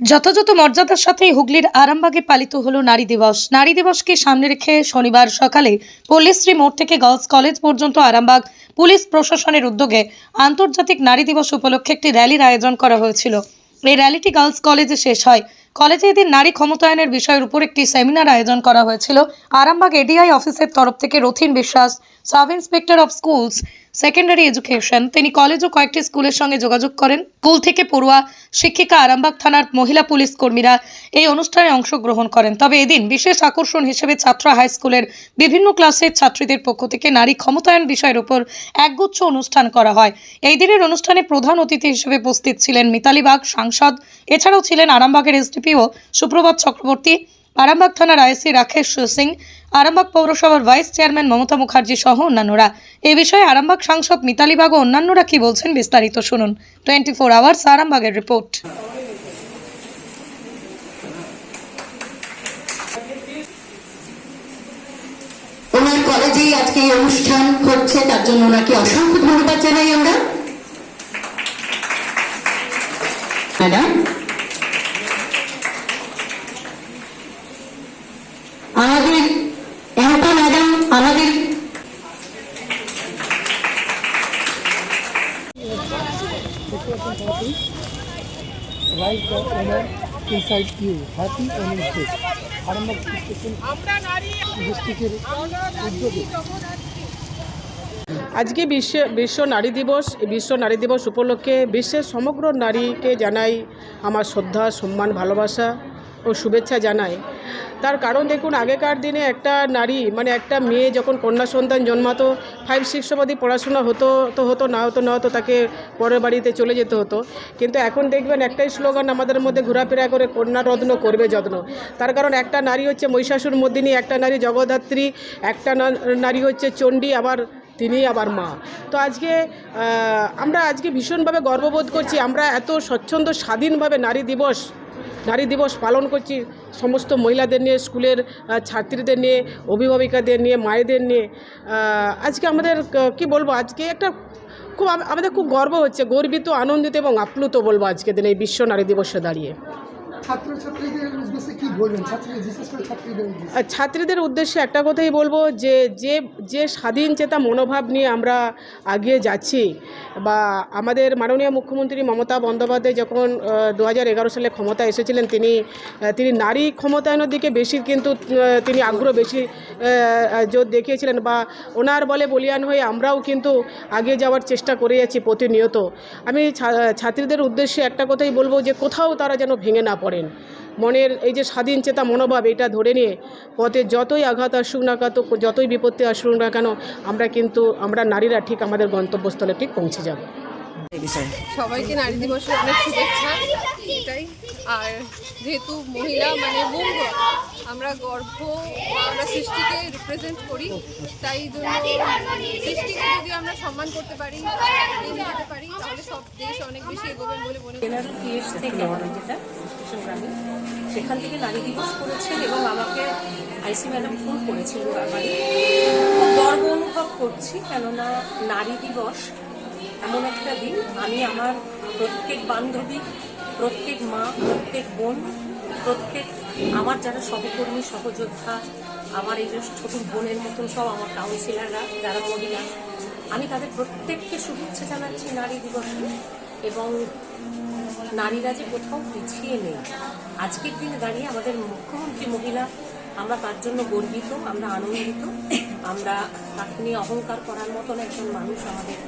যথাযথ মর্যাদার সাথে হুগলির আরামবাগে পালিত হলো নারী দিবস। নারী দিবসকে সামনে রেখে শনিবার সকালে পল্লীশ্রী মোড় থেকে গার্লস কলেজ পর্যন্ত আরামবাগ পুলিশ প্রশাসনের উদ্যোগে আন্তর্জাতিক নারী দিবস উপলক্ষে একটি র্যালির আয়োজন করা হয়েছিল। এই র্যালিটি গার্লস কলেজে শেষ হয়। কলেজে এদিন নারী ক্ষমতায়নের বিষয়ের উপর একটি সেমিনার আয়োজন করা হয়েছিল। আরামবাগ এডিআই অফিসের তরফ থেকে Rathin Biswas sub inspector of schools secondary education তিনি কলেজ ও কয়েকটি স্কুলের সঙ্গে যোগাযোগ করেন। স্কুল থেকে পড়ুয়া, শিক্ষিকা আরামবাগ থানার মহিলা পুলিশ কর্মীরা এই অনুষ্ঠানে অংশগ্রহণ করেন। তবে এদিন বিশেষ আকর্ষণ হিসেবে ছাত্রা হাই স্কুলের বিভিন্ন ক্লাসের ছাত্রীদের পক্ষ থেকে নারী ক্ষমতায়ন বিষয়ের উপর একগুচ্ছ অনুষ্ঠান করা হয়। এই দিনের অনুষ্ঠানে প্রধান অতিথি হিসেবে উপস্থিত ছিলেন মিতালি বাগ, সাংসদ, এছাড়াও ছিলেন আরামবাগের এসডিপিও সুপ্রভাত চক্রবর্তী। আরামবাগ থানার আইসি রাকেশ সিং, আরামবাগ পৌরসভার ভাইস চেয়ারম্যান মমতা মুখার্জি সহ অন্যান্যরা। এ বিষয়ে আরামবাগ সাংসদ মিতালি বাগ ও অন্যান্যরা কি বলছেন বিস্তারিত শুনুন। টোয়েন্টি ফোর আওয়ার্স, আরামবাগের রিপোর্ট। কলেজেই আজকে এই অনুষ্ঠান হচ্ছে তার জন্য ওনাকে অসংখ্য ধন্যবাদ জানাই আমরা। ম্যাডাম আমাদের এমপা ম্যাডাম আমাদের ডিস্ট্রিক্টের উদ্যোগে। আজকে বিশ্ব বিশ্ব নারী দিবস। বিশ্ব নারী দিবস উপলক্ষে বিশ্বের সমগ্র নারীকে জানাই আমার শ্রদ্ধা, সম্মান, ভালোবাসা। ও শুভেচ্ছা জানাই তার কারণ দেখুন, আগেকার দিনে একটা নারী মানে একটা মেয়ে যখন কন্যা সন্তান জন্মাতো ফাইভ সিক্স অবধি পড়াশোনা হতো, তো হতো না হতো না, হতো তাকে পরের বাড়িতে চলে যেতে হতো। কিন্তু এখন দেখবেন একটাই স্লোগান আমাদের মধ্যে ঘোরাফেরা করে, কন্যা রত্ন করবে যত্ন। তার কারণ একটা নারী হচ্ছে মহিষাসুর মর্দিনী, একটা নারী জগদ্ধাত্রী, একটা নারী হচ্ছে চণ্ডী, আবার তিনি আবার মা। তো আজকে আমরা আজকে ভীষণভাবে গর্ববোধ করছি, আমরা এত স্বচ্ছন্দ স্বাধীনভাবে নারী দিবস নারী দিবস পালন করছি। সমস্ত মহিলাদের নিয়ে, স্কুলের ছাত্রীদের নিয়ে, অভিভাবিকাদের নিয়ে, মায়েদের নিয়ে। আজকে আমাদের ক- বলব, আজকে একটা খুব আমাদের খুব গর্ব হচ্ছে। গর্বিত, আনন্দিত এবং আপ্লুত বলব আজকে দিন এই বিশ্ব নারী দিবসে দাঁড়িয়ে। ছাত্রীদের উদ্দেশ্যে। একটা কথাই বলব যে যে যে স্বাধীন চেতা মনোভাব নিয়ে আমরা আগিয়ে যাচ্ছি বা আমাদের মাননীয় মুখ্যমন্ত্রী মমতা বন্দ্যোপাধ্যায় যখন দু হাজার এগারো সালে ক্ষমতা এসেছিলেন, তিনি তিনি নারী ক্ষমতায়নের দিকে বেশি কিন্তু তিনি আগ্রহ বেশি জোর দেখিয়েছিলেন বা ওনার বলে বলিয়ান হয়ে আমরাও কিন্তু এগিয়ে যাওয়ার চেষ্টা করে যাচ্ছি প্রতিনিয়ত। আমি ছাত্রীদের উদ্দেশ্যে একটা কথাই বলব যে, কোথাও তারা যেন ভেঙে না পড়েন মনের এই যে স্বাধীন চেতা মনোভাব এটা ধরে নিয়ে পথে যতই আঘাত আসুক না কেন যতই বিপত্তি আসুক না কেন আমরা কিন্তু আমরা নারীরা ঠিক আমাদের গন্তব্যস্থলে ঠিক পৌঁছে যাব। সবাইকে নারী দিবসের অনেক শুভেচ্ছা। এটাই। আর যেহেতু মহিলা মানে বুম্ব আমরা গর্ভ আমরা সৃষ্টিকে রিপ্রেজেন্ট করি তাই জন্য সৃষ্টিকে আমরা সম্মান করতে পারি যেতে পারি, তাহলে সব বলে যেটা সেখান থেকে নারী দিবস করেছেন এবং আমাকে আইসি ম্যাডাম ফোন করেছিল খুব গর্ব অনুভব করছি, কেননা নারী দিবস এমন একটা দিন। আমি আমার প্রত্যেক বান্ধবী, প্রত্যেক মা, প্রত্যেক বোন, প্রত্যেক আমার যারা সহকর্মী, সহযোদ্ধা, আমার এই যে ছোট বোনের মতন সব আমার কাউন্সিলাররা যারা মহিলা আমি তাদের প্রত্যেককে শুভেচ্ছা জানাচ্ছি নারী দিবসে এবং নারীরা যে কোথাও পিছিয়ে নেই। আজকের দিনে দাঁড়িয়ে আমাদের মুখ্যমন্ত্রী মহিলা, আমরা তার জন্য গর্বিত, আমরা আনন্দিত। আমরা তাকে নিয়ে অহংকার করার মতন একজন মানুষ আমাদের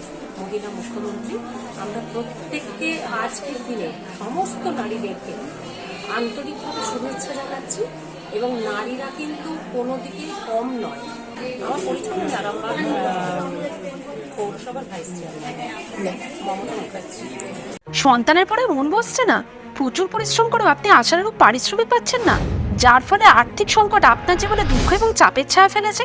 মহিলা মুখ্যমন্ত্রী। আমরা প্রত্যেককে আজকের দিনে সমস্ত নারীদেরকে আন্তরিকভাবে শুভেচ্ছা জানাচ্ছি এবং নারীরা কিন্তু কোনো দিকেই কম নয়। আমার পৌরসভার ভাইস সন্তানের পরে মন বসছে না। প্রচুর পরিশ্রম করেও আপনি আশানুরূপ পারিশ্রমিক পাচ্ছেন না। যার ফলে আর্থিক সংকট আপনার জীবনে দুঃখ এবং চাপের ছায়া ফেলেছে।